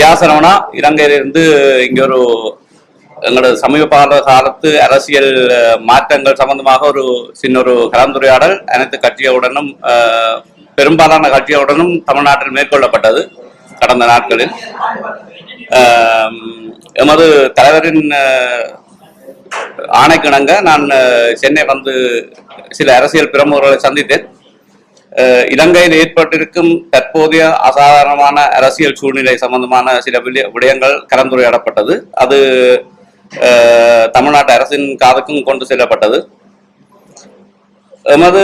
யாசனவனா இலங்கையிலிருந்து இங்க ஒரு எங்களோட சமீப கால காலத்து அரசியல் மாற்றங்கள் சம்பந்தமாக ஒரு சின்ன ஒரு கலந்துரையாடல் அனைத்து கட்சியுடனும் பெரும்பாலான கட்சியுடனும் தமிழ்நாட்டில் மேற்கொள்ளப்பட்டது கடந்த நாட்களில். எமது தலைவரின் ஆணைக்கிணங்க நான் சென்னை வந்து சில அரசியல் பிரமுகர்களை சந்தித்தேன். இலங்கையில் ஏற்பட்டிருக்கும் தற்போதைய அசாதாரணமான அரசியல் சூழ்நிலை சம்பந்தமான சில விடயங்கள் கலந்துரையாடப்பட்டது. அது தமிழ்நாட்டு அரசின் காதுக்கும் கொண்டு செல்லப்பட்டது. எமது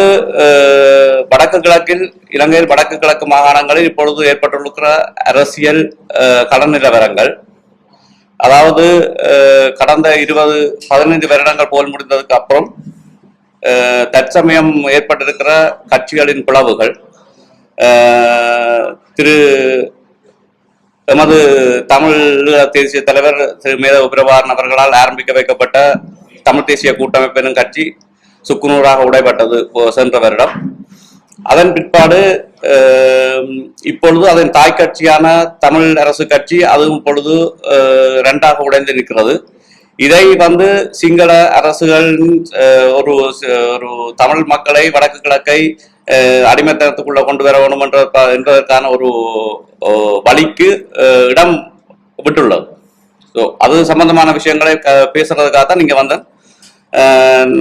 வடக்கு கிழக்கில் இலங்கையில் வடக்கு கிழக்கு மாகாணங்களில் இப்பொழுது ஏற்பட்டுள்ள அரசியல் அஹ், கள நிலவரங்கள். அதாவது அஹ், கடந்த இருபது பதினைந்து வருடங்கள் போல் முடிந்ததுக்கு அப்புறம் தற்சமயம் ஏற்பட்டிருக்கிற கட்சிகளின் பிளவுகள் திரு எமது தமிழ் தேசிய தலைவர் திரு மேதவ பிரபாகரன் அவர்களால் ஆரம்பிக்க வைக்கப்பட்ட தமிழ் தேசிய கூட்டமைப்பு எனும் கட்சி சுக்குநூறாக உடைபட்டது போ- சென்ற வருடம். அதன் பிற்பாடு இப்பொழுது அதன் தாய் கட்சியான தமிழ் அரசு கட்சி அதுவும் இப்பொழுது ரெண்டாக இரண்டாக உடைந்து நிற்கிறது. இதை வந்து சிங்கள அரசுகள் ஒரு ஒரு தமிழ் மக்களை வடக்கு கிழக்கை அடிமைத்தனத்துக்குள்ள கொண்டு வர வேணும் என்ற என்பதற்கான ஒரு வழிக்கு இடம் விட்டுள்ளது. ஸோ அது சம்பந்தமான விஷயங்களை க- பேசுறதுக்காக தான் நீங்க வந்தேன்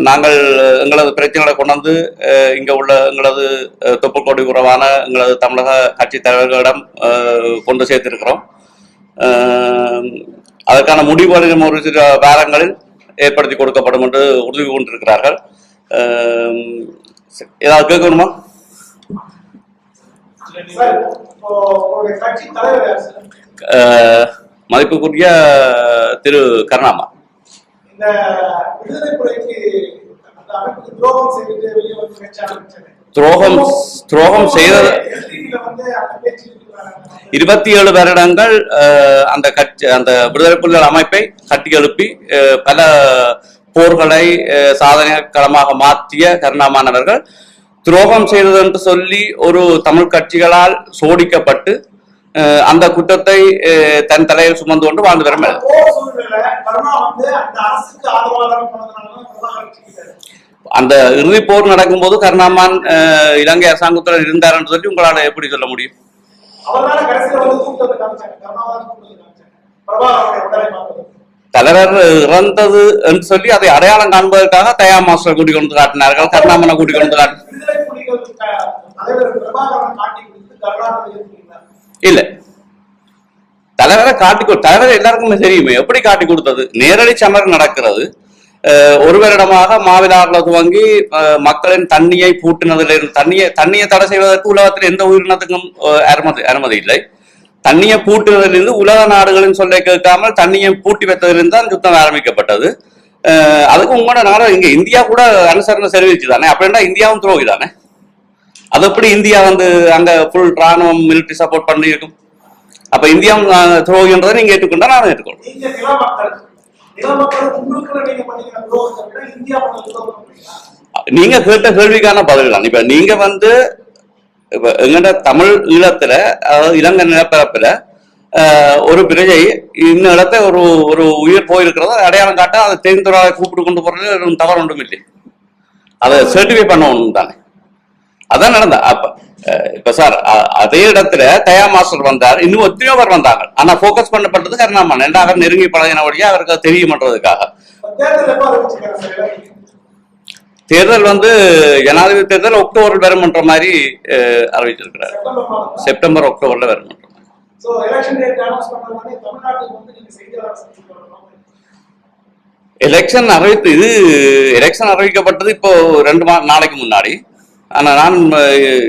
நாங்கள் எங்களது பிரச்சனைகளை கொண்டு வந்து இங்கே உள்ள எங்களது தொப்புக்கோடி உறவான எங்களது தமிழக கட்சி தலைவர்களிடம் கொண்டு சேர்த்திருக்கிறோம். அதற்கான முடிவுகளும் ஒரு சில வாரங்களில் ஏற்படுத்தி கொடுக்கப்படும் என்று உறுதி கொண்டிருக்கிறார்கள். ஏதாவது கேட்கணுமா? மதிப்புக்குரிய திரு கருணாமா. இந்த விடுதலை புலிக்கு அந்த அமைப்புக்கு துரோகம் செய்துட்டு வெளியே வந்து துரோகம் துரோகம் செய்தது இருபத்தி ஏழு வருடங்கள் அஹ், அந்த கட்சி அந்த விடுதலை புலிகள் அமைப்பை கட்டி எழுப்பி அஹ், பல போர்களை சாதனை களமாக மாற்றிய கருணாமானவர்கள் துரோகம் செய்தது என்று சொல்லி ஒரு தமிழ் கட்சிகளால் சோடிக்கப்பட்டு அஹ், அந்த குற்றத்தை அஹ், தன் தலையில் சுமந்து கொண்டு வாழ்ந்து வரும் அந்த இறுதிப் போர் நடக்கும்போது கருணாமான் இலங்கை அரசாங்கத்துடன் இருந்தார் என்று சொல்லி உங்களால் எப்படி சொல்ல முடியும்? தலைவர் இறந்தது என்று சொல்லி அதை அடையாளம் காண்பதற்காக தயா மாஸ்டர் கூட்டிக் கொண்டு காட்டினார்கள். கருணாமனை கூட்டிக் கொண்டு காட்டினார்கள் விடுதலை புலிகள் க- தலைவர் பிரபாகரன் காட்டி கொடுத்து கருணாநிதி ஏற்றுக்கொண்டார். இல்ல. தலைவரை காட்டி கொடு- தலைவர் எல்லாருக்குமே தெரியுமே. எப்படி காட்டி கொடுத்தது? நேரடி சமர் நடக்கிறது. ஒரு வருடமாக மாவிலாறுல துவங்கி மக்களின் தண்ணியை பூட்டினதிலிருந்து தண்ணியை தண்ணியை தடை செய்வதற்கு உலகத்தில் எந்த உயிரினத்துக்கும் அனுமதி அனுமதி இல்லை. தண்ணியை பூட்டுவதிலிருந்து உலக நாடுகளின் சொல்லை கேட்காமல் தண்ணியை பூட்டி வைத்ததிலிருந்து தான் யுத்தம் ஆரம்பிக்கப்பட்டது. அஹ், அதுக்கு உங்களோட நாடு இங்க இந்தியா கூட அனுசரணை தெரிவிச்சு தானே அப்படின்னா இந்தியாவும் துரோகி தானே? அது எப்படி இந்தியா வந்து அங்க ஃபுல் ராணுவம் மிலிட்டரி சப்போர்ட் பண்ணியிருக்கும்? அப்ப இந்தியாவும் துரோகின்றதை நீங்க ஏற்றுக்கொண்டா நானும் ஏற்றுக்கொள்ளும் நீங்க கேட்ட கேள்விக்கான பதில் தான். இப்ப நீங்க வந்து இப்ப எங்கட தமிழ் ஈழத்துல அதாவது இலங்கை நிலப்பரப்புல ஒரு பிரஜை இந்த இடத்த ஒரு ஒரு உயிர் போயிருக்கிறத அடையாளம் காட்ட அதை தெரிந்துறாக கூப்பிட்டு கொண்டு போறது தவறு ஒன்றும் இல்லை அதை சர்டிஃபை பண்ணணும் தானே. அதான் நடந்த. அப்ப இப்ப சார் அதே இடத்துல தயா மாஸ்டர் வந்தார் இன்னும் எத்தனையோ பேர் வந்தாங்க. ஆனா ஃபோக்கஸ் பண்ணப்பட்டது கருணாமன் ஏன்னா அவர் நெருங்கி பழகினபடியா அவருக்கு அது தெரியுமன்றதுக்காக. தேர்தல் வந்து ஜனாதிபதி தேர்தல் அக்டோபரில் வரும்ன்ற மாதிரி அறிவிச்சிருக்கிறார். செப்டம்பர் அக்டோபர்ல வரும்ன்ற எலெக்ஷன் அறிவித்து இது எலெக்ஷன் அறிவிக்கப்பட்டது இப்போ ரெண்டு நாளைக்கு முன்னாடி. ஆனால் நான்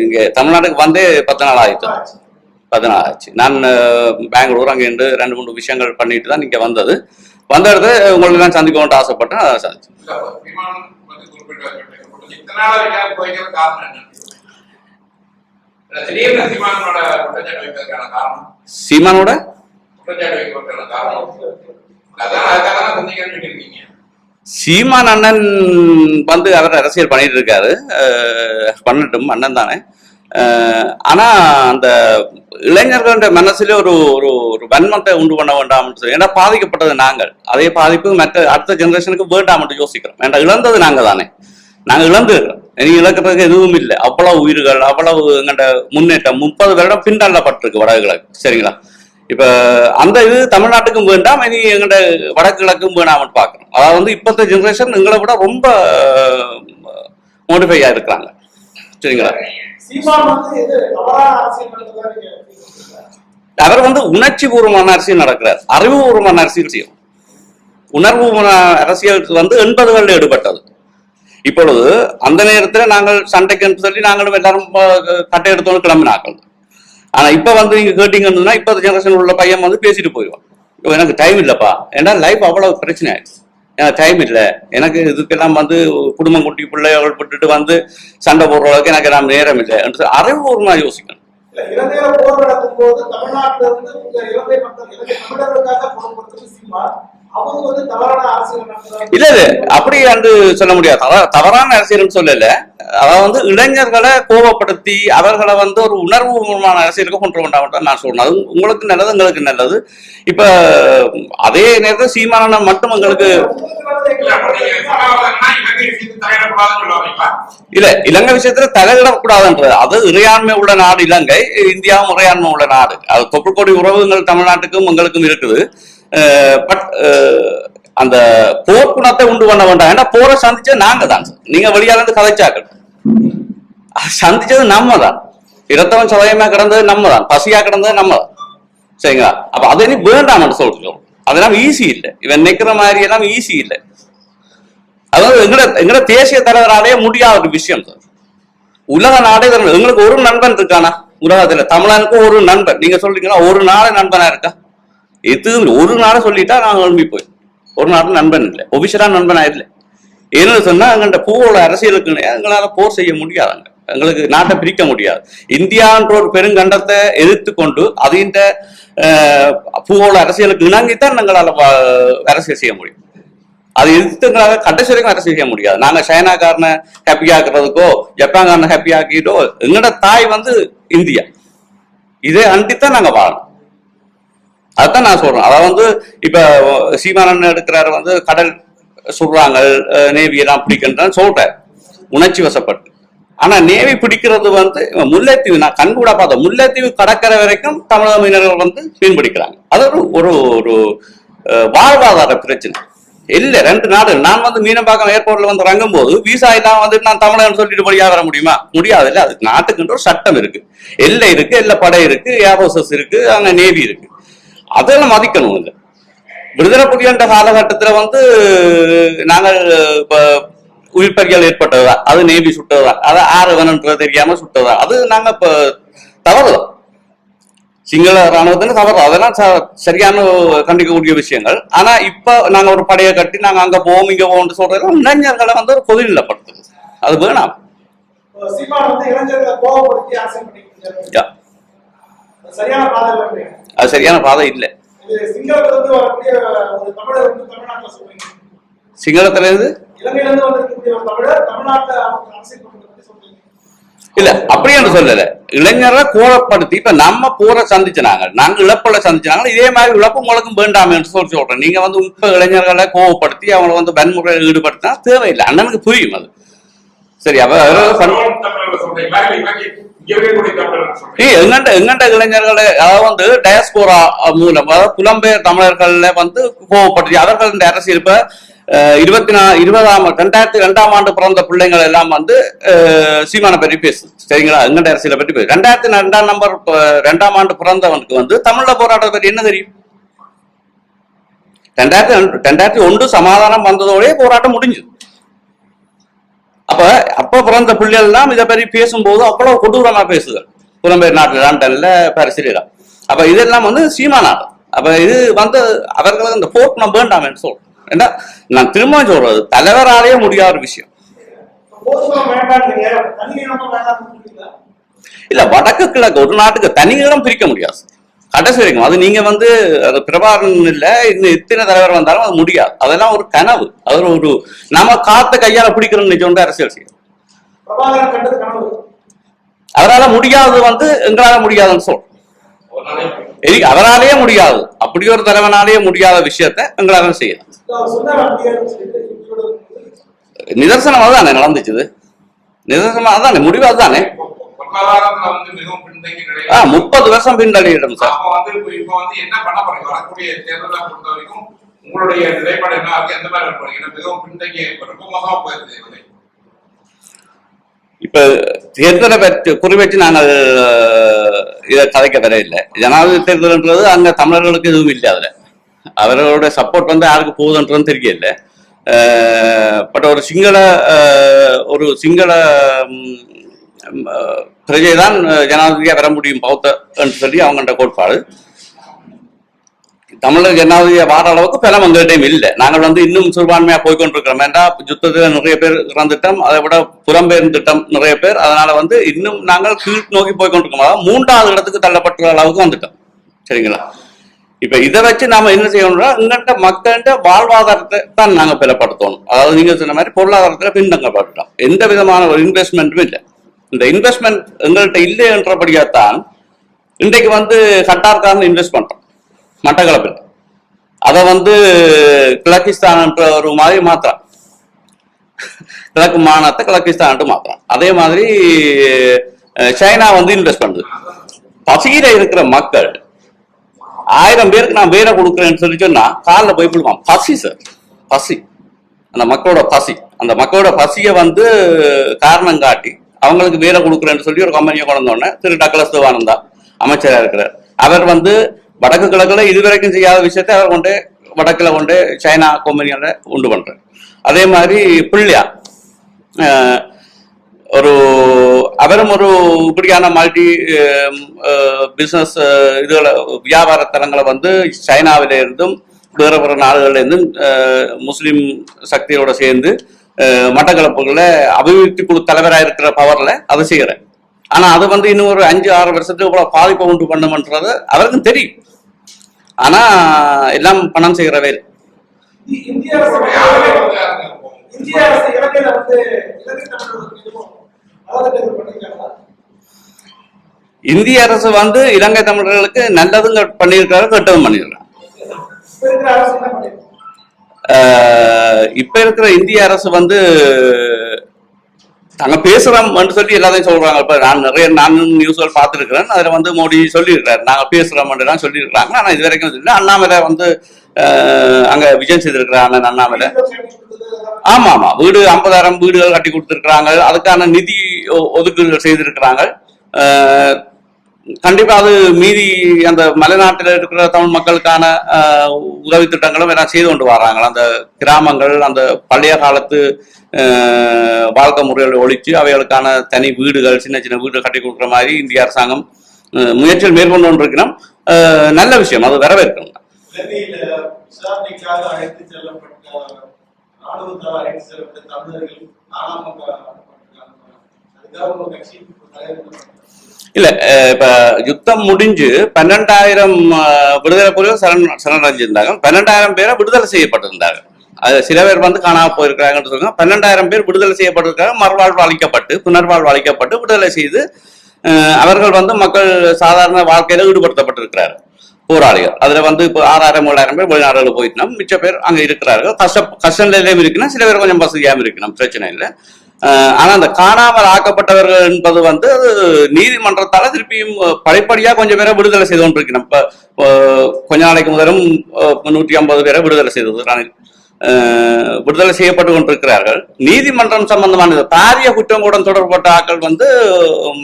இங்கே தமிழ்நாட்டுக்கு வந்தே பத்து நாள் ஆயிடுச்சு பத்து நாள் ஆச்சு. நான் பெங்களூர் அங்கே இருந்து ரெண்டு மூணு விஷயங்கள் பண்ணிட்டு தான் இங்கே வந்தது. வந்த இடத்துல உங்களுக்கு நான் சந்திக்கணும்னு ஆசைப்பட்டேன் அதை சந்திச்சு சீமானோட? சீமான் அண்ணன் வந்து அவர் அரசியல் பண்ணிட்டு இருக்காரு. பண்ணட்டும் அண்ணன் தானே. ஆனா அந்த இளைஞர்கள மனசுல ஒரு ஒரு ஒரு வன்மத்தை உண்டு பண்ண வேண்டாம் ஏன்னா பாதிக்கப்பட்டது நாங்கள். அதே பாதிப்பு மற்ற அடுத்த ஜெனரேஷனுக்கு வேண்டாம் என்று யோசிக்கிறோம். ஏன்னா இழந்தது நாங்க தானே. நாங்க இழந்து இனி இழக்கிறதுக்கு எதுவும் இல்லை. அவ்வளவு உயிர்கள் அவ்வளவு எங்கள்ட முன்னேற்றம் முப்பது வருடம் பின்தள்ளப்பட்டிருக்கு வடகிழக்கு. சரிங்களா? இப்ப அந்த இது தமிழ்நாட்டுக்கும் வேண்டாம் இனி எங்கள்ட வடக்கு கிழக்கும் வேணாம்னு பாக்குறோம் அதாவது வந்து இப்பத்த ஜெனரேஷன் எங்களை விட ரொம்ப மோடிஃபை இருக்கிறாங்க சரிங்களா? அவர் வந்து உணர்ச்சி பூர்வமான அரசியல் நடக்கிறார். அறிவுபூர்வமான அரசியல் செய்யும். உணர்வு அரசியல் வந்து எண்பதுகளில் ஈடுபட்டது. இப்பொழுது அந்த நேரத்தில் நாங்கள் சண்டைக்கு சொல்லி நாங்களும் எல்லாரும் கட்டை எடுத்தோன்னு கிளம்பினாக்கள் ஆனா இப்ப வந்து நீங்க கேட்டீங்கன்னா இப்ப ஜெனரேஷன் உள்ள பையன் வந்து பேசிட்டு போயிடுவான். இப்போ எனக்கு டைம் இல்லப்பா. ஏன்னா லைஃப் அவ்வளவு பிரச்சனை ஆயிடுச்சு. எனக்கு டைம் இல்லை. எனக்கு இதுக்கெல்லாம் வந்து குடும்பம் குட்டி பிள்ளைகள் விட்டுட்டு வந்து சண்டை போடுற அளவுக்கு எனக்கு நான் நேரம் இல்லை. என்று அறிவுபூர்வமா யோசிக்கணும். போர் நடக்கும் போது தமிழ்நாட்டிலிருந்து இலங்கை மக்கள் இலங்கை தமிழர்களுக்காக இல்ல இல்ல. அப்படி என்று சொல்ல முடியாது. தவறான அரசியல்னு சொல்லல. அதாவது வந்து இளைஞர்களை கோபப்படுத்தி அவர்களை வந்து ஒரு உணர்வு பூர்வமான அரசியலுக்கு கொண்டு வேண்டாம் நான் சொல்றேன். அது உங்களுக்கு நல்லது எங்களுக்கு நல்லது. இப்ப அதே நேரத்தில் சீமானம் மட்டும் எங்களுக்கு இல்ல, இலங்கை விஷயத்துல தலையிடக்கூடாதுன்றது அது இறையாண்மை உள்ள நாடு இலங்கை இந்தியாவும் இறையாண்மை உள்ள நாடு. அது தொப்புக்கொடி உறவுகள் தமிழ்நாட்டுக்கும் எங்களுக்கும் இருக்குது. பட் அந்த போர் குணத்தை உண்டு பண்ண வேண்டாம் ஏன்னா போரை சந்திச்சது நாங்க தான் நீங்க வெளியால இருந்து கதைச்சாக்கள். சந்திச்சது நம்ம தான் இரத்தவன் சதயமா கிடந்தது நம்ம தான் பசியா கிடந்தது நம்ம தான் சரிங்களா? அப்ப அதை நீ வேண்டாம்னு சொல்றோம். அதெல்லாம் ஈஸி இல்லை. இவன் நிக்கிற மாதிரி எல்லாம் ஈஸி இல்லை. அதாவது எங்கட எங்கட தேசிய தலைவராலே முடியாத ஒரு விஷயம் சார். உலக நாடே எங்களுக்கு ஒரு நண்பன் இருக்கானா? உலகத்துல. தமிழனுக்கு ஒரு நண்பன். நீங்க சொல்றீங்களா? ஒரு நாளே நண்பனா இருக்கா? எது ஒரு நாளை சொல்லிட்டா நான் எழும்பி போய். ஒரு நாடு நண்பன் இல்லை. ஒபிஷரா நண்பன் ஆயிடல. ஏன்னு சொன்னா எங்கள்கிட்ட பூவோட அரசியலுக்கு எங்களால் எங்களால போர் செய்ய முடியாதாங்க எங்களுக்கு நாட்டை பிரிக்க முடியாது. இந்தியான்ற ஒரு பெருங்கண்டத்தை எதிர்த்து கொண்டு அதிண்ட பூவோட அரசியலுக்கு இணங்கித்தான் எங்களால் வ- அரசியல் செய்ய முடியும். அது எதிர்த்துங்களாக கடைசி வரைக்கும் அரசியல் செய்ய முடியாது. நாங்கள் சைனாக்காரனை ஹாப்பி ஆக்குறதுக்கோ ஜப்பான்காரனை ஹாப்பி ஆக்கிட்டோ எங்களோட தாய் வந்து இந்தியா. இதே அண்டித்தான் நாங்கள் வாழணும். அதுதான் நான் சொல்றேன். அதாவது வந்து இப்ப சீமானன் எடுக்கிறாரு வந்து கடல் சுடுறாங்க நேவி எல்லாம் பிடிக்கின்றான்னு சொல்றாரு உணர்ச்சி வசப்பட்டு. ஆனா நேவி பிடிக்கிறது வந்து முல்லைத்தீவு நான் கண்கூட பார்த்தேன் முல்லைத்தீவு கடற்கரை வரைக்கும் தமிழக மீனவர்கள் வந்து மீன் பிடிக்கிறாங்க அது ஒரு ஒரு ஒரு வாழ்வாதார பிரச்சனை. இல்ல ரெண்டு நாடு. நான் வந்து மீனம்பாக்கம் ஏர்போர்ட்ல வந்து இறங்கும் போது விசா இல்லாம வந்துட்டு நான் தமிழன் சொல்லிட்டு வழியா வர முடியுமா? முடியாது. இல்ல அதுக்கு நாட்டுக்குன்ற ஒரு சட்டம் இருக்கு. எல்லை இருக்கு எல்லை படை இருக்கு ஏர்போர்சஸ் இருக்கு அங்க நேவி இருக்கு. அதெல்லாம் மதிக்கணும் இல்ல விடுதலை புலிகண்ட காலகட்டத்துல வந்து நாங்கள் இப்ப உயிர்ப்பறியல் ஏற்பட்டதா அது நேவி சுட்டதா அது வேணுன்றது தெரியாம சுட்டதா அது நாங்க இப்ப தவறுதான். சிங்கள ராணுவத்துல தவறு. அதெல்லாம் சரியான கண்டிக்கக்கூடிய விஷயங்கள். ஆனா இப்ப நாங்க ஒரு படையை கட்டி நாங்க அங்க போவோம் இங்க போவோம்னு சொல்றது இளைஞர்களை வந்து ஒரு கொதிநிலப்படுத்துது அது வேணாம். சரியான பாதை அது சரியான பாதை இல்லை. இது சிங்களத்துல இருந்து இல்ல அப்படி என்று சொல்லல. இளைஞரை கோலப்படுத்தி இப்ப நம்ம போற சந்திச்சுனாங்க நாங்க இழப்புல சந்திச்சாங்க இதே மாதிரி இழப்பு உங்களுக்கும் வேண்டாம் என்று சொல்லி சொல்றேன். நீங்க வந்து இப்ப இளைஞர்களை கோவப்படுத்தி அவங்களை வந்து வன்முறையில் ஈடுபடுத்தினா தேவையில்லை. அண்ணனுக்கு புரியும் அது. சரி அவ எங்கண்ட எங்கண்ட இளைஞர்களை? அதாவது வந்து டயஸ்போரா மூலம் அதாவது புலம்பெயர் தமிழர்கள்ல வந்து கோவப்படுத்தி அவர்கள் இந்த அரசியல் இப்ப அஹ், இருபத்தி நா இருபதாம் ரெண்டாயிரத்தி ரெண்டாம் ஆண்டு பிறந்த பிள்ளைங்கள் எல்லாம் வந்து சீமான பற்றி பேசு சரிங்களா? எங்கண்ட அரசியலை பற்றி பேசு. ரெண்டாயிரத்தி ரெண்டாம் நம்பர் ரெண்டாம் ஆண்டு பிறந்தவனுக்கு வந்து தமிழ்ல போராட்டத்தை பற்றி என்ன தெரியும்? ரெண்டாயிரத்தி ரெண்டு- ரெண்டாயிரத்தி ஒன்று சமாதானம் வந்ததோடய போராட்டம் முடிஞ்சது அப்ப அப்ப பிறந்த பிள்ளைகள் எல்லாம் இதை பற்றி பேசும்போது அவ்வளவு கொடூரமா பேசுது. புலம்பெயர் நாட்டுல லண்டன்ல பாரிசிலாம் அப்ப இதெல்லாம் வந்து சீமா நாடு அப்ப இது வந்து அவர்களுக்கு இந்த போர்ட் நான் வேண்டாம் என்று ஏன்னா நான் திரும்ப சொல்றது தலைவராலேயே முடியாத ஒரு விஷயம். இல்ல வடக்கு கிழக்கு ஒரு நாட்டுக்கு தனி இடம் பிரிக்க முடியாது. கடைசி வரைக்கும் அது நீங்க வந்து அது பிரபாகரன் இல்ல இன்னும் இத்தனை தலைவர் வந்தாலும் அது முடியாது அதெல்லாம் ஒரு கனவு அது ஒரு நம்ம காத்த கையால பிடிக்கிறோம்னு நினைச்சோண்டு அரசியல் செய்யும் அவரால முடியாதது வந்து எங்களால முடியாதுன்னு எரி- அவராலேயே முடியாது அப்படி ஒரு தலைவனாலேயே முடியாத விஷயத்த எங்களால செய்யலாம் நிதர்சனம் அதுதானே நடந்துச்சுது நிதர்சனம் அதுதானே முடிவு அதுதானே மிகவும் முப்பது வருஷம் பின்தள்ளிடும் சார். அப்ப வந்து இப்ப இப்ப வந்து என்ன பண்ண போறீங்க? வரக்கூடிய தேர்தலை பொறுத்த வரைக்கும் உங்களுடைய நிலைப்பாடு என்ன? இருக்கு எந்த மாதிரி இருக்க போறீங்க ஏன்னா மிகவும் பின்தங்கி இப்ப ரொம்ப மோசமா போயிருது நிலை. இப்ப தேர்தலை பற்றி குறிவச்சு நாங்கள் இதை கதைக்க வரையில்லை. ஜனாதிபதி தேர்தல்ன்றது அங்க தமிழர்களுக்கு எதுவும் இல்லை அதுல. அவர்களோட சப்போர்ட் வந்து யாருக்கு போகுதுன்றது தெரியல. பட் ஒரு சிங்கள ஒரு சிங்கள பிரஜை தான் ஜனாதிபதியா பெற முடியும் பௌத்த என்று சொல்லி அவங்கள்ட்ட கோட்பாடு. தமிழர் ஜனாதிபதியை வார அளவுக்கு பலம் எங்கள்கிட்டையும் இல்லை. நாங்கள் வந்து இன்னும் சிறுபான்மையாக போய்கொண்டிருக்கிறோம் ஏன்னா யுத்தத்தில் நிறைய பேர் இறந்துட்டோம் அதை விட புலம்பெயர்ந்துட்டோம் நிறைய பேர். அதனால வந்து இன்னும் நாங்கள் கீழ் நோக்கி போய்கொண்டிருக்கோம் அதாவது மூன்றாவது இடத்துக்கு தள்ளப்பட்டுள்ள அளவுக்கு வந்துட்டோம். சரிங்களா? இப்ப இதை வச்சு நாம என்ன செய்யணும்னா இங்கிட்ட மக்கள்கிட்ட வாழ்வாதாரத்தை தான் நாங்க பலப்படுத்தணும். அதாவது நீங்க சொன்ன மாதிரி பொருளாதாரத்துல பின்தங்கப்பட்டுட்டோம். எந்த விதமான ஒரு இன்வெஸ்ட்மெண்ட்டும் இல்லை. இந்த இன்வெஸ்ட்மெண்ட் எங்கள்கிட்ட இல்லை என்றபடியாத்தான் இன்றைக்கு வந்து கட்டார்காரன் இன்வெஸ்ட் பண்றோம். மட்டக்களப்பில். அதை வந்து கிழக்கிஸ்தான்ன்ற ஒரு மாதிரி மாத்திரம் கிழக்கு மாநிலத்தை கிழக்கிஸ்தான் மாத்திரம் அதே மாதிரி சைனா வந்து இன்வெஸ்ட் பண்ணுது. பசியில இருக்கிற மக்கள் ஆயிரம் பேருக்கு நான் வேலை கொடுக்குறேன்னு சொல்லி சொன்னா காலில் போய் விழுவான் பசி சார் பசி. அந்த மக்களோட பசி. அந்த மக்களோட பசியை வந்து காரணம் காட்டி அவங்களுக்கு வேலை கொடுக்குறேன்னு சொல்லி ஒரு கம்பெனியை கொண்டு வந்தோடனே திரு டக்ளஸ் தேவானந்தா அமைச்சராக இருக்கிறார். அவர் வந்து வடக்கு கிழக்குல இதுவரைக்கும் செய்யாத விஷயத்தை அவர் கொண்டு வடக்கில் கொண்டு சைனா கம்பெனியால உண்டு பண்ணுறார் அதே மாதிரி பிள்ளையா ஒரு அவரும் ஒரு இப்படியான மல்டி பிசினஸ் இதுகளை வியாபார தலங்களை வந்து சைனாவில இருந்தும் வேற வேற நாடுகள்ல இருந்தும் அஹ், சக்தியோட சேர்ந்து அஹ், மட்டக்களப்புகளை அபிவிருத்தி குழு தலைவராக இருக்கிற பவர்ல அதை செய்யறேன். ஆனா அது வந்து இன்னும் ஒரு அஞ்சு ஆறு வருஷத்துக்கு இவ்வளவு பாதிப்பை உண்டு பண்ணுமன்றது அவருக்கும் தெரியும். ஆனா எல்லாம் பணம் செய்கிற வேலை. இ- இந்திய அரசு வந்து இலங்கை தமிழர்களுக்கு நல்லதும் பண்ணியிருக்காரு கெட்டதும் பண்ணியிருக்காங்க இப்ப இருக்கிற இந்திய அரசு வந்து நாங்க பேசுறோம்னு சொல்லி எல்லாத்தையும் சொல்றாங்க. இப்ப நான் நிறைய நானும் நியூஸ்கள் பார்த்துருக்கிறேன். அதுல வந்து மோடி சொல்லியிருக்காரு நாங்க பேசுறோம் சொல்லியிருக்கிறாங்க. சொல்லியிருக்காங்க ஆனா இது வரைக்கும் இல்லை அண்ணாமலை வந்து ஆஹ் அங்க விஜயம் செய்திருக்கிறார் அண்ணன் அண்ணாமலை. ஆமா ஆமா. வீடு ஐம்பதாயிரம் வீடுகள் கட்டி கொடுத்துருக்குறாங்க. அதுக்கான நிதி ஒ- ஒதுக்கீடுகள் செய்திருக்கிறாங்க. கண்டிப்பா அது மீதி அந்த மலைநாட்டில் இருக்கிற தமிழ் மக்களுக்கான உதவி திட்டங்களும் எல்லாம் செய்து கொண்டு வர்றாங்க அந்த கிராமங்கள் அந்த பழைய காலத்து வாழ்க்கை முறைகளை ஒழித்து அவைகளுக்கான தனி வீடுகள் சின்ன சின்ன வீடு கட்டி கொடுக்குற மாதிரி இந்திய அரசாங்கம் அஹ், முயற்சிகள் மேற்கொண்டு கொண்டிருக்கிறோம். நல்ல விஷயம் அது வரவேற்கணும். தமிழர்கள் இல்ல இப்ப யுத்தம் முடிஞ்சு பன்னெண்டாயிரம் விடுதலை புலிகள் சரண் சரணடைஞ்சிருந்தாங்க. பன்னெண்டாயிரம் பேரை விடுதலை செய்யப்பட்டிருந்தாங்க. அது சில பேர் வந்து காணாம போயிருக்கிறாங்கன்னு சொல்லுங்க பன்னெண்டாயிரம் பேர் விடுதலை செய்யப்பட்டிருக்காங்க மறுவாழ்வு அளிக்கப்பட்டு புனர்வாழ்வு அளிக்கப்பட்டு விடுதலை செய்து அஹ், அவர்கள் வந்து மக்கள் சாதாரண வாழ்க்கையில ஈடுபடுத்தப்பட்டிருக்கிறார் போராளிகள். அதுல வந்து இப்போ ஆறாயிரம் ஏழாயிரம் பேர் வெளிநாடுகள் போயிட்டோம் மிச்ச பேர் அங்க இருக்கிறார்கள். கஷ்ட கஷ்ட நிலையிலும் இருக்கணும் சில பேர் கொஞ்சம் வசதியாகவும் இருக்கணும் பிரச்சனை இல்லை. ஆனா அந்த காணாமல் ஆக்கப்பட்டவர்கள் என்பது வந்து அது நீதிமன்றத்தால திருப்பியும் படிப்படியா கொஞ்சம் பேரை விடுதலை செய்து கொண்டிருக்கணும் இப்போ கொஞ்ச நாளைக்கு முதலும் முன்னூற்றி ஐம்பது பேரை விடுதலை செய்தது. ரணில் விடுதலை செய்யப்பட்டு கொண்டிருக்கிறார்கள். நீதிமன்றம் சம்பந்தமானது பாரிய குற்றம் கூட தொடர்பட்ட ஆட்கள் வந்து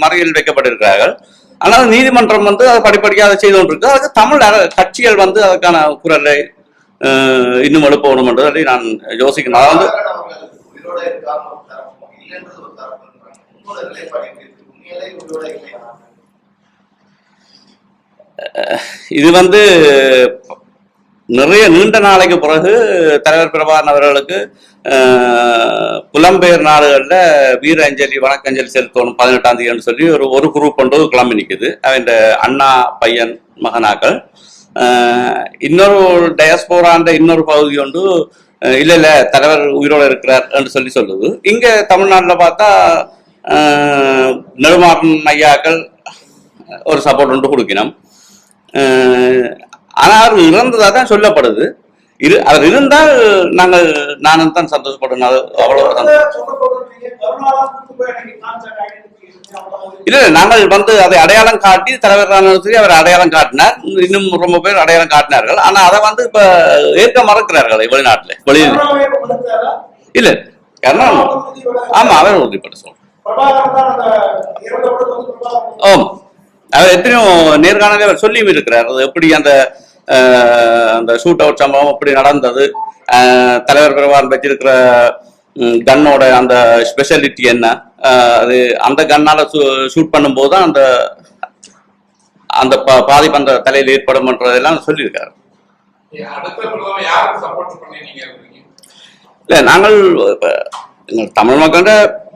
மறையில் வைக்கப்பட்டிருக்கிறார்கள். ஆனால் நீதிமன்றம் வந்து அது படிப்படியாக அதை செய்து கொண்டிருக்கு. அதுக்கு தமிழ் கட்சிகள் வந்து அதுக்கான குரலை இன்னும் இன்னும் வேண்டும் என்று நான் யோசிக்கணும் அதாவது இல்லைன்றது ஒரு தரப்பு உங்களோட நிலைப்பாடு எப்படி இருக்கு? உண்மையிலே உங்களோட இல்லையா இது வந்து நிறைய நீண்ட நாளைக்கு பிறகு தலைவர் பிரபாகரன் அவர்களுக்கு புலம்பெயர் நாடுகளில் வீர அஞ்சலி வணக்கஞ்சலி செலுத்தணும் பதினெட்டாம் தேதின்னு சொல்லி ஒரு ஒரு குரூப் கொண்டு கிளம்பி நிற்குது அவன் அண்ணா பையன் மகனாக்கள். இன்னொரு டயஸ்போரான்ற இன்னொரு பகுதி கொண்டு இல்ல இல்ல தலைவர் உயிரோட இருக்கிறார் என்று சொல்லி சொல்லுது. இங்க தமிழ்நாட்டில் பார்த்தா நெடுமாறன் ஐயாக்கள் ஒரு சப்போர்ட் ஒன்று கொடுக்கணும் ஆனால் அவர் இறந்ததாக தான் சொல்லப்படுது. இரு அவர் இருந்தால் நாங்கள் நானும் தான் சந்தோஷப்படணும் அது அவ்வளோ இல்ல நாங்கள் வந்து அதை அடையாளம் காட்டி தலைவர் ராணுவத்துக்கு அவர் அடையாளம் காட்டினார். இன்னும் ரொம்ப பேர் அடையாளம் காட்டினார்கள். ஆனா அதை வந்து இப்ப ஏற்க மறக்கிறார்கள் வெளிநாட்டுல வெளியில். இல்ல கர்நாடகம் ஆமா அவர் உறுதிப்பட சொல்றேன் பிரபாகரன் அவர் எத்தனையோ நேர்காணலே அவர் சொல்லியும் இருக்கிறார். அது எப்படி அந்த அந்த ஷூட் அவுட் சம்பவம் எப்படி நடந்தது? தலைவர் பிரபாகரன் வச்சிருக்கிற ம், கன்னோட அந்த ஸ்பெஷாலிட்டி என்ன? அது அந்த கண்ணால ஷூட் பண்ணும்போது தான் அந்த அந்த பாதிப்பு அந்த தலையில் ஏற்படும்ன்றதெல்லாம் சொல்லியிருக்காரு. இல்ல நாங்கள் எங்கள் தமிழ் மக்களோட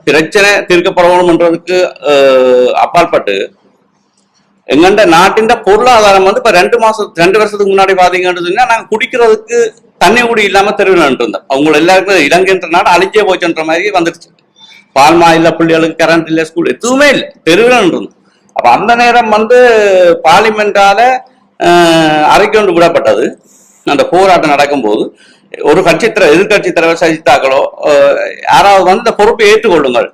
பிரச்சனை தீர்க்கப்படணும்ன்றதுக்கு அப்பாற்பட்டு எங்கண்ட நாட்டின் பொருளாதாரம் வந்து இப்ப ரெண்டு மாசம் ரெண்டு வருஷத்துக்கு முன்னாடி பாத்தீங்கன்னு சொன்னா நாங்க குடிக்கிறதுக்கு தண்ணி குடி இல்லாம தெருவில் இருந்தோம். அவங்க எல்லாருக்கும் இலங்கைன்ற நாடு அழிஞ்சே போச்சுன்ற மாதிரி வந்துருச்சு. பால்மா இல்ல பிள்ளைகளுக்கு கரண்ட் இல்ல ஸ்கூல் எதுவுமே இல்லை. தெருவில் இருந்தோம் அப்ப அந்த நேரம் வந்து பார்லிமெண்டால அரைக்கொண்டு விடப்பட்டது. அந்த போராட்டம் நடக்கும்போது ஒரு கட்சி எதிர்கட்சி தலைவர் சஜித்தாக்களோ யாராவது வந்து இந்த பொறுப்பை ஏற்றுக்கொள்ளுங்கள்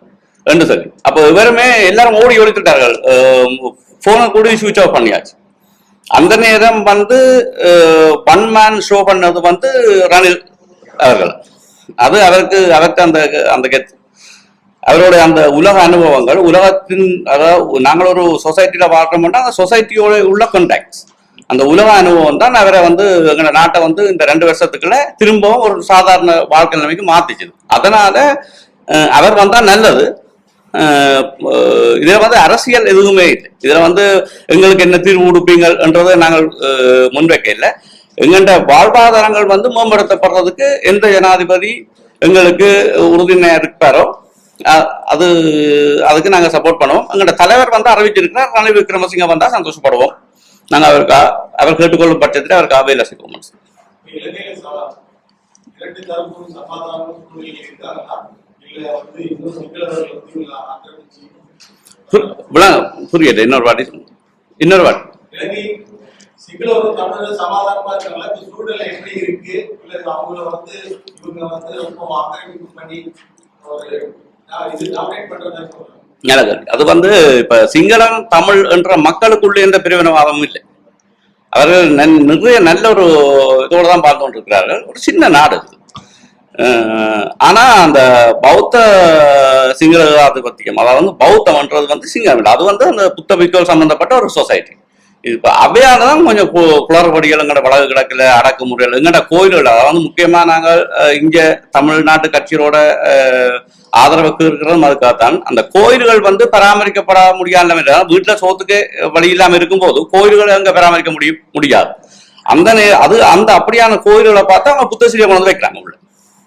என்று சொல்லி. அப்போ இவருமே எல்லாரும் ஓடி ஒழித்துட்டார்கள் போனை கூட சுவிட்ச் ஆஃப் பண்ணியாச்சு. அந்த நேரம் வந்து ஒன் மேன் ஷோ பண்ணது வந்து ரணில் அவர்கள். அது அவருக்கு அவருக்கு அந்த அந்த கெத்து. அவருடைய அந்த உலக அனுபவங்கள் உலகத்தின் அதாவது நாங்கள் ஒரு சொசைட்டியில் பார்க்கணும்னா அந்த சொசைட்டியோட உள்ள கண்டாக்ட்ஸ் அந்த உலக அனுபவம் தான் அவரை வந்து எங்களை நாட்டை வந்து இந்த ரெண்டு வருஷத்துக்குள்ள திரும்பவும் ஒரு சாதாரண வாழ்க்கை நிலைமைக்கு மாத்திச்சுது. அதனால அவர் வந்தால் நல்லது. இதில் வந்து அரசியல் எதுவுமே இல்லை. இதில் வந்து எங்களுக்கு என்ன தீர்வு கொடுப்பீங்கன்றதை நாங்கள் முன்வைக்க இல்லை எங்கள்கிட்ட வாழ்வாதாரங்கள் வந்து மேம்படுத்தப்படுறதுக்கு எந்த ஜனாதிபதி எங்களுக்கு உறுதுணையாக இருப்பாரோ அது அதுக்கு நாங்கள் சப்போர்ட் பண்ணுவோம். எங்களோட தலைவர் வந்து அறிவிச்சிருக்கிறார். ரணில் விக்ரமசிங்க வந்தால் சந்தோஷப்படுவோம். நாங்கள் அவருக்கு அவர் கேட்டுக்கொள்ளும் பட்சத்தில் அவருக்கு அவையில் செய்வோம் இலங்கையில புரியல இன்னொரு வாட்டி இன்னொரு வாட்டி. இலங்கை சிங்களவர்கள் தமிழர் சமாதானமா இருக்காங்களா சூழ்நிலை எனக்கு அது வந்து இப்ப சிங்களம் தமிழ் என்ற மக்களுக்குள்ளே எந்த பிரிவினவாதமும் இல்லை. அவர்கள் நிறைய நல்ல ஒரு இதோடு தான் பார்த்து கொண்டிருக்கிறார்கள். ஒரு சின்ன நாடு இது. அஹ் ஆனா அந்த பௌத்த சிங்கள ஆதிபத்தியம் அதாவது வந்து பௌத்தம்ன்றது வந்து சிங்கம் இல்லை. அது வந்து அந்த புத்த பிக்கோல் சம்பந்தப்பட்ட ஒரு சொசைட்டி இப்போ அவையால தான் கொஞ்சம் கு- குளறுபடிகள் எங்கட வடக்கு கிழக்குல அடக்குமுறைகள் எங்கட கோயில்கள் அதாவது முக்கியமா நாங்கள் இங்கே இங்க தமிழ்நாட்டு கட்சியோட ஆதரவுக்கு இருக்கிறதும் அதுக்காகத்தான். அந்த கோயில்கள் வந்து பராமரிக்கப்பட முடியாத இல்லை வீட்டுல சோத்துக்கு வழி இல்லாம இருக்கும்போது கோயில்களை அங்க பராமரிக்க முடியும் முடியாது. அந்த நே- அது அந்த அப்படியான கோயில்களை பார்த்தா அவங்க புத்த சிலையை கொண்டு வந்து வைக்கிறாங்க உள்ள.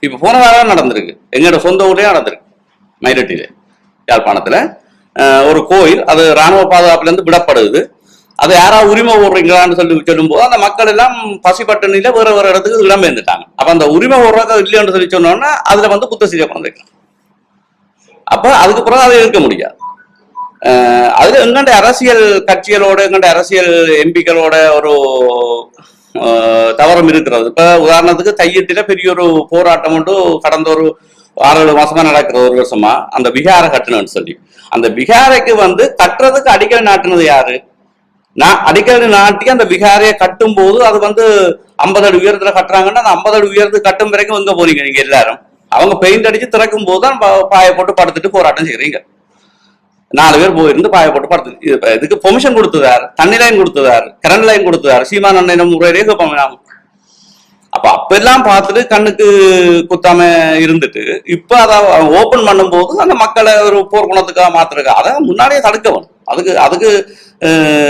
இப்ப போன வாரம் நடந்திருக்கு. எங்களோட சொந்த ஊர்லயே நடந்திருக்கு. மயிலட்டியில யாழ்ப்பாணத்துல. ஒரு கோயில் அது ராணுவ பாதுகாப்புல இருந்து விடப்படுது. அதை யாராவது உரிமை ஓடுறீங்களான்னு சொல்லி சொல்லும்போது அந்த மக்கள் எல்லாம் பசிப்பட்டணியில வேற வேற இடத்துக்கு இடம்பெயர்ந்துட்டாங்க அப்ப அந்த உரிமை ஓடுறாங்க இல்லைன்னு சொல்லி சொன்னோம்னா அதுல வந்து புத்த சிலையை கொண்டு அப்ப அதுக்கு பிறகு அதை இருக்க முடியாது. அதுல எங்கண்ட அரசியல் கட்சிகளோட எங்கண்ட அரசியல் எம்பிக்களோட ஒரு தவறம் தவறும் இருக்கிறது. இப்ப உதாரணத்துக்கு தையத்தில பெரிய ஒரு போராட்டம் ஒன்று கடந்த ஒரு ஆறு ஏழு மாசமா நடக்கிற ஒரு வருஷமா. அந்த பிகாரை கட்டணும்னு சொல்லி. அந்த பிகாரைக்கு வந்து கட்டுறதுக்கு அடிக்கடி நாட்டினது யாரு? நான் அடிக்கடி நாட்டி அந்த விகாரையை கட்டும் போது அது வந்து ஐம்பது அடி உயரத்துல கட்டுறாங்கன்னா அந்த ஐம்பது அடி உயரத்துக்கு கட்டும் பிறகு எங்க போறீங்க நீங்க எல்லாரும்? அவங்க பெயிண்ட் அடிச்சு திறக்கும் போது தான் பாய போட்டு படுத்துட்டு போராட்டம் செய்யறீங்க நாலு பேர் போயிருந்து பாயை போட்டு படுத்து இது- இதுக்கு பெர்மிஷன் கொடுத்ததார். தண்ணி லைன் கொடுத்ததார். கரண்ட் லைன் கொடுத்ததார். சீமா அண்ணன் முறையிலே கேட்பாங்க நாம. அப்ப அப்பெல்லாம் பார்த்துட்டு கண்ணுக்கு குத்தாம இருந்துட்டு இப்ப அதை ஓபன் பண்ணும்போது அந்த மக்களை ஒரு போர்க்குணத்துக்காக மாத்துறதுக்கு அதை முன்னாடியே தடுக்கணும். அதுக்கு அதுக்கு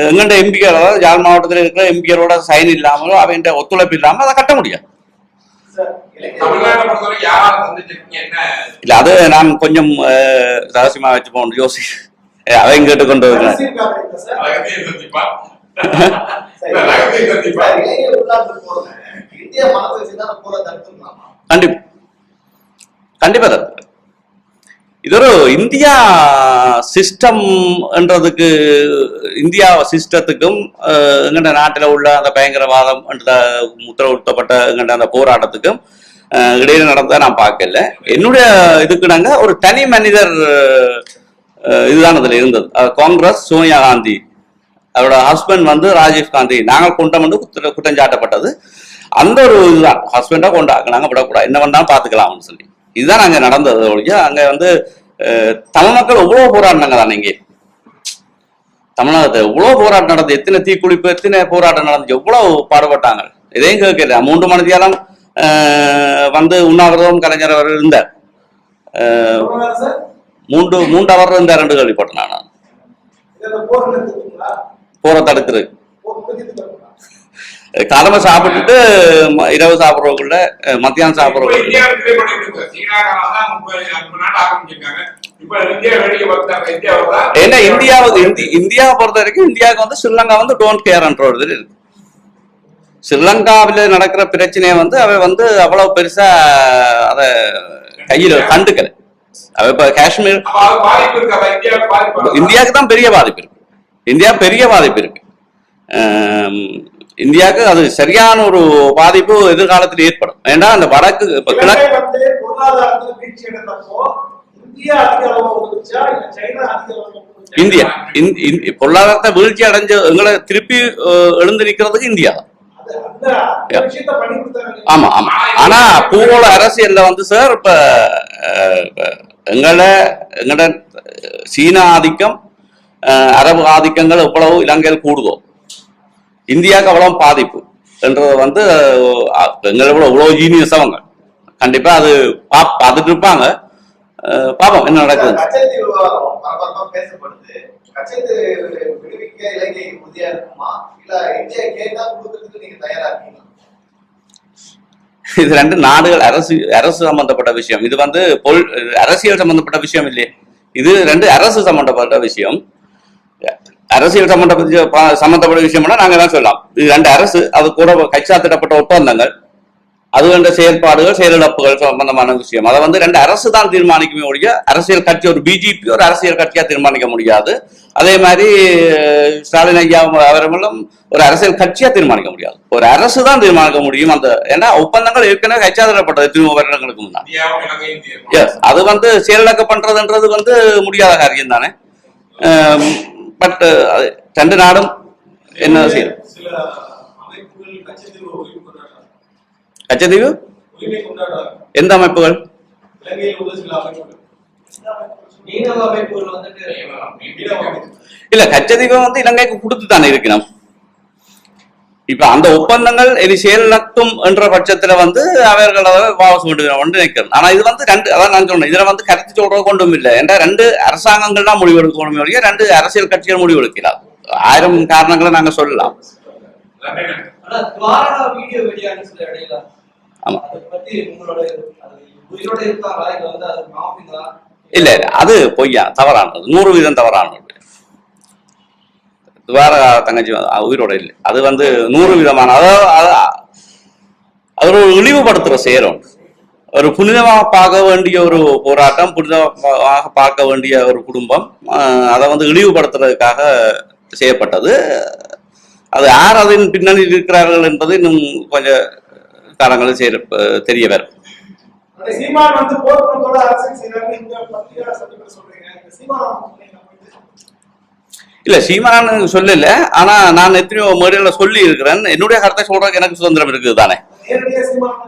எங்கண்ட எம்பிக்கள் அதாவது யாழ் மாவட்டத்தில் இருக்கிற எம்பிக்களோட சைன் இல்லாமலோ அவன்கிட்ட ஒத்துழைப்பு இல்லாம அதை கட்ட முடியாது இல்ல அது நான் கொஞ்சம் ரகசியமா வச்சு போகணும் யோசி அதையும் வச்சுதான் போற தடுத்துக்கலாமா கண்டிப்பா கண்டிப்பா தப்பு இது ஒரு இந்தியா சிஸ்டம் என்றதுக்கு இந்தியா சிஸ்டத்துக்கும் அஹ், எங்கட நாட்டில் உள்ள அந்த பயங்கரவாதம் என்ற உத்தரவுத்தப்பட்ட எங்கட அந்த போராட்டத்துக்கும் இடையில நடந்ததை நான் பார்க்கல என்னுடைய இதுக்கு நாங்கள் ஒரு தனி மனிதர் இதுதான் அதில் இருந்தது காங்கிரஸ் சோனியா காந்தி அவரோட ஹஸ்பண்ட் வந்து ராஜீவ் காந்தி நாங்கள் குண்டம் வந்து குற்ற- குற்றஞ்சாட்டப்பட்டது அந்த ஒரு இதுதான் ஹஸ்பண்டா கொண்டாக்குனாங்க விடக்கூடாது என்ன வேணாலும் பார்த்துக்கலாம்னு சொல்லி இதுதான் அங்க நடந்தது ஒழிய அங்க வந்து அஹ், தமிழ் மக்கள் எவ்வளவு போராடினாங்க தானே இங்கே? தமிழகத்தை எவ்வளவு போராட்டம் நடந்தது எத்தனை தீக்குளிப்பு எத்தனை போராட்டம் நடந்துச்சு எவ்வளவு பாடுபட்டாங்க? இதையும் கேட்கல. மூன்று மணி நேரம் அஹ், வந்து உண்ணாவிரதம் கலைஞர் அவர் இருந்தார். மூன்று மூன்று அவர் இருந்தார் என்று கேள்விப்பட்டேன் நான். போரை தடுக்கிறது போர் முடிஞ்சதுக்கு அப்புறமா? காலமா சாப்பிட்டுட்டு இரவு சாப்பிட்றவங்கள மத்தியானம் சாப்பிட்றவங்க? ஏன்னா இந்தியாவுக்கு இந்தி இந்தியாவை பொறுத்த வரைக்கும் இந்தியாவுக்கு வந்து ஸ்ரீலங்கா வந்து டோன்ட் கேர்ன்ற ஒரு இது இருக்கு ஸ்ரீலங்காவில் நடக்கிற பிரச்சனையை வந்து அவ வந்து அவ்வளவு பெருசா அத கையில் கண்டுக்கல அவ இப்ப காஷ்மீர்? இந்தியாவுக்கு தான் பெரிய பாதிப்பு இருக்கு இந்தியா பெரிய பாதிப்பு இருக்கு இந்தியாவுக்கு அது சரியான ஒரு பாதிப்பு எதிர்காலத்தில் ஏற்படும். ஏன்னா அந்த வடக்கு இப்ப கிழக்கு இந்தியா பொருளாதாரத்தை வீழ்ச்சி அடைஞ்ச எங்களை திருப்பி எழுந்து நிற்கிறதுக்கு இந்தியா ஆமா ஆமா. ஆனா பூகோள அரசியல்ல வந்து சார் இப்ப எங்களை எங்கட அஹ், சீன ஆதிக்கம் அரபு ஆதிக்கங்கள் எவ்வளவு இலங்கையில் கூடுதோ. இந்தியாவுக்கு அவ்வளவு பாதிப்பு. என்றது வந்து எங்களை விட இவ்வளவு ஜீனியஸ் அவங்க. கண்டிப்பா அது பாப் பார்த்துட்டு இருப்பாங்க. அஹ், பாப்போம் என்ன நடக்குது இது ரெண்டு நாடுகள் அரசு அரசு சம்பந்தப்பட்ட விஷயம். இது வந்து பொல் அரசியல் சம்பந்தப்பட்ட விஷயம் இல்லையே. இது ரெண்டு அரசு சம்பந்தப்பட்ட விஷயம். அரசியல் சம்பந்தப்பட்ட சம்பந்தப்பட்ட விஷயம்னா நாங்க தான் சொல்லலாம். இது ரெண்டு அரசு அது கூட கைச்சாத்திடப்பட்ட ஒப்பந்தங்கள் அது என்ற செயல்பாடுகள் செயலிழப்புகள் சம்பந்தமான விஷயம். அதை வந்து ரெண்டு அரசு தான் தீர்மானிக்கவே முடியும் அரசியல் கட்சி ஒரு பிஜேபி ஒரு அரசியல் கட்சியா தீர்மானிக்க முடியாது. அதே மாதிரி ஸ்டாலின் ஐயா அவர்களும் ஒரு அரசியல் கட்சியா தீர்மானிக்க முடியாது. ஒரு அரசு தான் தீர்மானிக்க முடியும். அந்த ஏன்னா ஒப்பந்தங்கள் ஏற்கனவே கைச்சாத்திடப்பட்டது திரும்ப வருடங்களுக்கு முன்னாடி அது வந்து செயலிழக்க பண்றதுன்றது வந்து முடியாத காரியம் தானே. பட் ரெண்டு நாடும் என்ன செய்யும் கொண்டாடுறாங்க எந்த அமைப்புகள் இல்ல கச்சதீவை வந்து இலங்கைக்கு கொடுத்து தானே இருக்கணும் இப்ப அந்த ஒப்பந்தங்கள் இனி செயலிழக்கும் என்ற பட்சத்துல வந்து அவர்கள் வாபஸ் கொண்டு நிற்கணும் ஆனா இது வந்து ரெண்டு அதான் நான் சொன்னேன். இதுல வந்து கருத்து சொல்றது கொண்டும் இல்லை. ஏன்னா ரெண்டு அரசாங்கங்கள் தான் முடிவெடுக்கணும் ஒழிய ரெண்டு அரசியல் கட்சிகள் முடிவெடுக்கிறார் ஆயிரம் காரணங்களை நாங்க சொல்லலாம். ஆமா. இல்ல அது பொய்யா? தவறானது. நூறு வீதம் தவறானது. துவார தங்கச்சி உயிரோட இல்லை. அது வந்து நூறு விதமான அதாவது அது- அது ஒரு இழிவுபடுத்துற சேரும் ஒரு புனிதமாக பார்க்க வேண்டிய ஒரு போராட்டம் புனிதமாக பார்க்க வேண்டிய ஒரு குடும்பம் அதை வந்து இழிவுபடுத்துறதுக்காக செய்யப்பட்டது. அது யார் அதன் பின்னணியில் இருக்கிறார்கள் என்பது இன்னும் கொஞ்சம் காலங்களில் செய்ய தெரிய வரும். சீமான் வந்து போர்க்குணத்தோட அரசியல் செய்யறாங்க இந்த பத்திரிகையாளர் சொல்றீங்க. சீமான் இல்ல சீமானு சொல்லல. ஆனா நான் எத்தனையோ மேடையில சொல்லி இருக்கிறேன். என்னுடைய கருத்தை சொல்றதுக்கு எனக்கு சுதந்திரம் இருக்குது தானே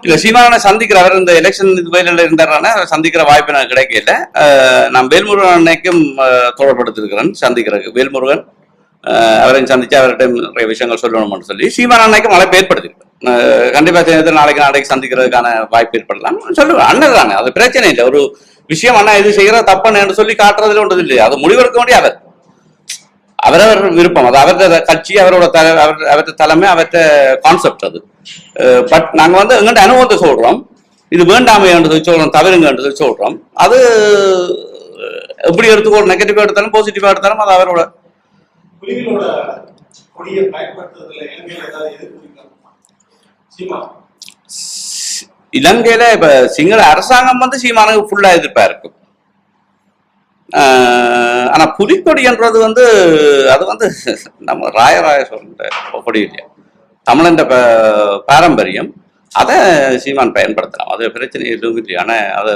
இல்ல சீமானை சந்திக்கிற அவர் இந்த எலெக்ஷன் இது வயலில் இருந்தாரானே அவர் சந்திக்கிற வாய்ப்பு எனக்கு கிடைக்கல. நான் வேல்முருகன் அன்னைக்கும் தொடர்படுத்திருக்கிறேன் சந்திக்கிறதுக்கு. வேல்முருகன் அவரையும் சந்திச்சு அவர்கிட்ட நிறைய விஷயங்கள் சொல்லணும்னு சொல்லி சீமான் அன்னைக்கும் அழைப்பு ஏற்படுத்திருக்கேன் கண்டிப்பா சேர்ந்து நாளைக்கு நாளைக்கு சந்திக்கிறதுக்கான வாய்ப்பு ஏற்படலாம். சொல்லுவேன் அண்ணன் தானே அது பிரச்சனை இல்லை. ஒரு விஷயம் அண்ணா இது செய்யற தப்புன்னு சொல்லி காட்டுறதுல ஒன்றது இல்லை அது முடிவெடுக்க அவர். அவரவர் விருப்பம். அது அவரது கட்சி அவரோட தலை அவர் அவர்கிட்ட தலைமை அவர்கிட்ட கான்செப்ட் அது. பட் நாங்க வந்து எங்கள்கிட்ட அனுபவத்தை சொல்றோம். இது வேண்டாமைன்றது சொல்றோம் தவறுங்கன்றது சொல்றோம். அது எப்படி எடுத்துக்கோ நெகட்டிவா எடுத்தாலும் பாசிட்டிவா எடுத்தாலும் அது அவரோட இலங்கையில இப்ப சிங்கள அரசாங்கம் வந்து சீமானுக்கு ஃபுல்லா எதிர்ப்பா இருக்கும் ஆனால் ஆனா புலிக்கொடின்றது வந்து அது வந்து நம்ம ராயராய சொல்ற கொடி இல்லையா? தமிழன் பாரம்பரியம். அதை சீமான் பயன்படுத்தலாம். அது பிரச்சனை எதுவும் இல்லை. ஆனால் அதை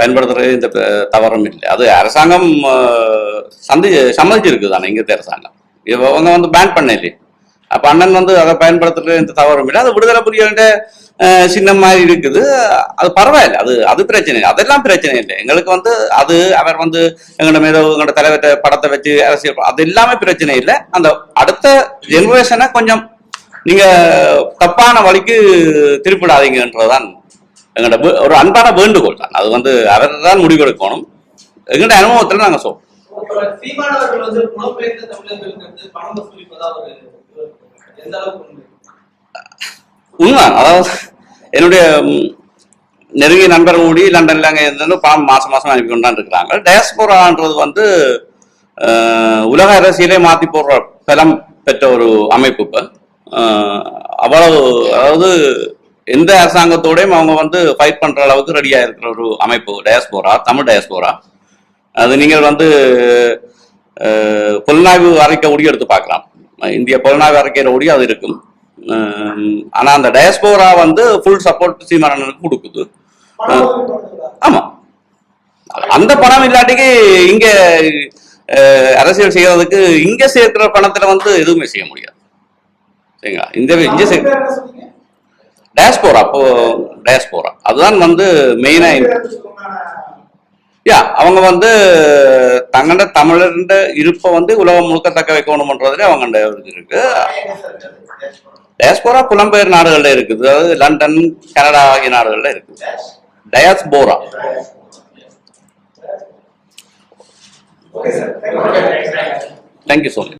பயன்படுத்துறது இந்த தவறும் இல்லை. அது அரசாங்கம் சந்தி சம்மதிச்சிருக்கு தானே இங்கே அரசாங்கம். இவங்க வந்து பேன் பண்ண இல்லையே அப்போ அண்ணன் வந்து அதை பயன்படுத்துறது இந்த தவறும் இல்லை. அது விடுதலை புலிகளிட சின்னம் மாதிரி இருக்குது. அது பரவாயில்ல. அது அது பிரச்சனை இல்லை. அதெல்லாம் பிரச்சனை இல்லை. எங்களுக்கு வந்து அது அவர் வந்து எங்களோட மேதோ எங்களோட தலைவர்கிட்ட படத்தை வச்சு அரசியல் அது எல்லாமே பிரச்சனை இல்லை. அந்த அடுத்த ஜென்ரேஷனை கொஞ்சம் நீங்க தப்பான வழிக்கு திருப்பிடாதீங்கன்றதுதான் எங்களோட ஒரு அன்பான வேண்டுகோள் தான். அது வந்து அவர் தான் முடிவெடுக்கணும் எங்களோட அனுபவத்துல நாங்க சொல்றோம் சீமானவர்கள் வந்து புலம்பெயர்ந்த தமிழர்களுக்கு வந்து பணம் வசூலிப்பதா ஒரு எந்த அளவுக்கு உண்மை அதாவது என்னுடைய நெருங்கிய நண்பர்கள் கூடி லண்டன்ல அங்கே இருந்து பணம் மாசம் மாசம் அனுப்பி கொண்டாந்து இருக்கிறாங்க. டயஸ்போரான்றது வந்து உலக அரசியலே மாத்தி போடுற பலம் பெற்ற ஒரு அமைப்பு இப்போ. அவ்வளவு அதாவது எந்த அரசாங்கத்தோடையும் அவங்க வந்து ஃபைட் பண்ற அளவுக்கு ரெடியா இருக்கிற ஒரு அமைப்பு டயஸ்போரா தமிழ் டயஸ்போரா. அது நீங்கள் வந்து புலனாய்வு அறிக்கை ஒடி எடுத்து பார்க்கலாம். இந்திய புலனாய்வு அறிக்கையில ஒடி அது இருக்கும். ஆனா அந்த டயஸ்போரா வந்து ஃபுல் சப்போர்ட் சீமானனுக்கு கொடுக்குது? ஆமா. அந்த பணம் இல்லாட்டிக்கு இங்க அரசியல் செய்யறதுக்கு இங்க சேர்க்கிற பணத்துல வந்து எதுவுமே செய்ய முடியாது. சரிங்களா? இந்த இங்க அது சே பேர் என்ன சொன்னீங்க? டயஸ்போரா அப்போ டயஸ்போரா அதுதான் வந்து மெயினா யா அவங்க வந்து தங்களோட தமிழர்ன்ற இருப்பை வந்து உலகம் முழுக்க தக்க வைக்கணும்ன்றதுல அவங்கள்ட இது இருக்கு? டயஸ்போரா புலம்பெயர் நாடுகள்ல இருக்குது. அதாவது லண்டன் கனடா ஆகிய நாடுகள்ல இருக்குது. டயஸ்போரா. Thank you so much